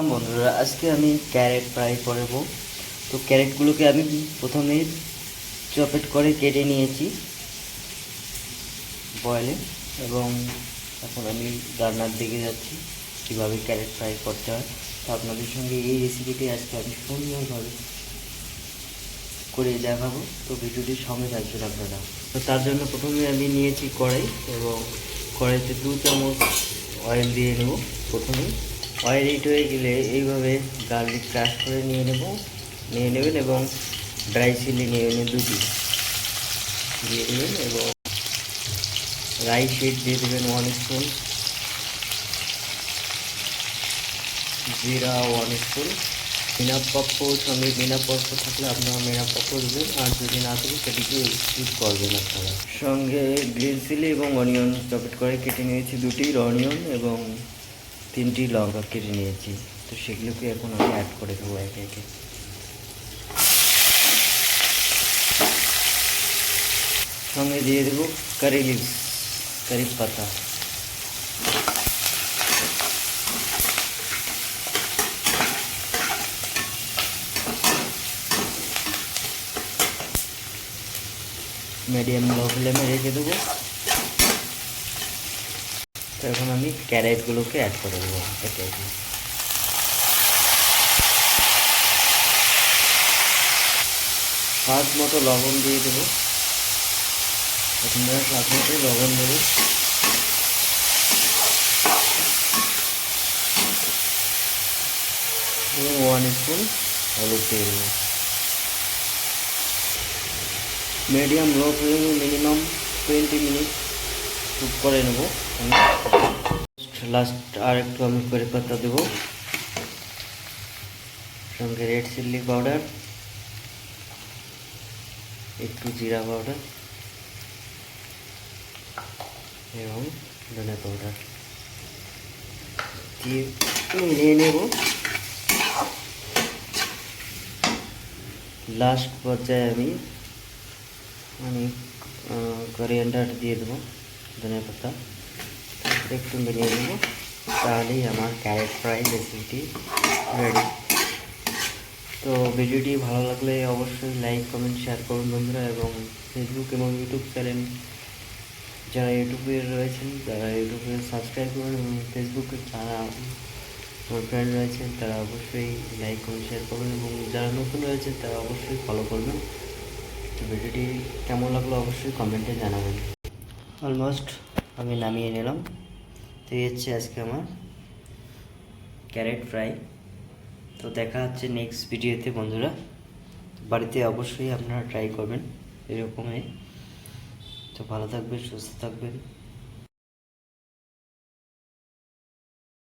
সালাম বন্ধুরা, আজকে আমি ক্যারেট ফ্রাই করব। তো ক্যারেটগুলোকে আমি প্রথমে চপেট করে কেটে নিয়েছি বয়েলে, এবং এখন আমি রান্নার দিকে যাচ্ছি, কীভাবে ক্যারেট ফ্রাই করতে হয়। তো আপনাদের সঙ্গে এই রেসিপিটি আজকে আমি সুন্দরভাবে করে দেখাবো। তো ভিডিওটি সঙ্গে থাকবেন আপনারা। তো তার জন্য প্রথমে আমি নিয়েছি কড়াই, এবং কড়াইতে দু চামচ অয়েল দিয়ে নেব প্রথমে। অয়েল হিট হয়ে গেলে এইভাবে গার্লিক ক্রাশ করে নিয়ে নেব নিয়ে নেবেন এবং ড্রাই চিলি নিয়ে নেবেন দুটি দিয়ে দেবেন এবং রাইস হিট দিয়ে দেবেন ওয়ান স্পুন জিরা ওয়ান স্পুন মিনা পপ্প সঙ্গে মিনা পপ্প থাকলে আপনারা মিনা পপ্প দেবেন, আর যদি না থাকে সেটিকে স্কিপ করবেন আপনারা। সঙ্গে গ্রিন চিলি এবং অনিয়ন চপেট করে কেটে নিয়েছি দুটি অনিয়ন এবং তিনটি লঙ্কা কেটে নিয়েছি। তো সেগুলোকে এখন আমি অ্যাড করে দেবো একে একে। সঙ্গে দিয়ে দেবো কারি লিভস কারি পাতা। মিডিয়াম লো ফ্লেমে রেখে দেবো। তো এখন আমি ক্যারেটগুলোকে অ্যাড করে দেবো একে একে স্বাদ মতো লবণ দিয়ে দেবো। আপনারা স্বাদ মতো লবণ দেবো। এবং ওয়ান স্পুন হলুদ দিয়ে দেবো। মিডিয়াম লো ফ্লেমে মিনিমাম টোয়েন্টি মিনিট কুক করে নেব। লাস্ট আর একটু আমি করে পাতা দেবো। সঙ্গে রেড চিল্লি পাউডার একটু জিরা পাউডার এবং ধনে পাউডার দিয়ে একটু মিলিয়ে নেব। লাস্ট পর্যায়ে আমি আমি করিয়েন্ডার দিয়ে দেবো। ধনে পাতা। একটু মিলিয়ে দেবো তাহলেই আমার ক্যারেট ফ্রাই রেসিপিটি রেডি তো ভিডিওটি ভালো লাগলে অবশ্যই লাইক কমেন্ট শেয়ার করুন বন্ধুরা এবং ফেসবুক এবং ইউটিউব চ্যানেল যারা ইউটিউবে রয়েছেন, তারা ইউটিউবে সাবস্ক্রাইব করুন এবং ফেসবুকে যারা আমার ফ্রেন্ড রয়েছেন, তারা অবশ্যই লাইক কমেন্ট শেয়ার করবেন এবং যারা নতুন রয়েছেন, তারা অবশ্যই ফলো করবেন। তো ভিডিওটি কেমন লাগল অবশ্যই কমেন্টে জানাবেন। অলমোস্ট আমি নামিয়ে নিলাম। তো এই হচ্ছে আজকে আমার ক্যারেট ফ্রাই তো দেখা হচ্ছে নেক্সট ভিডিওতে বন্ধুরা। বাড়িতে অবশ্যই আপনারা ট্রাই করবেন, এরকমই। তো ভালো থাকবেন, সুস্থ থাকবেন।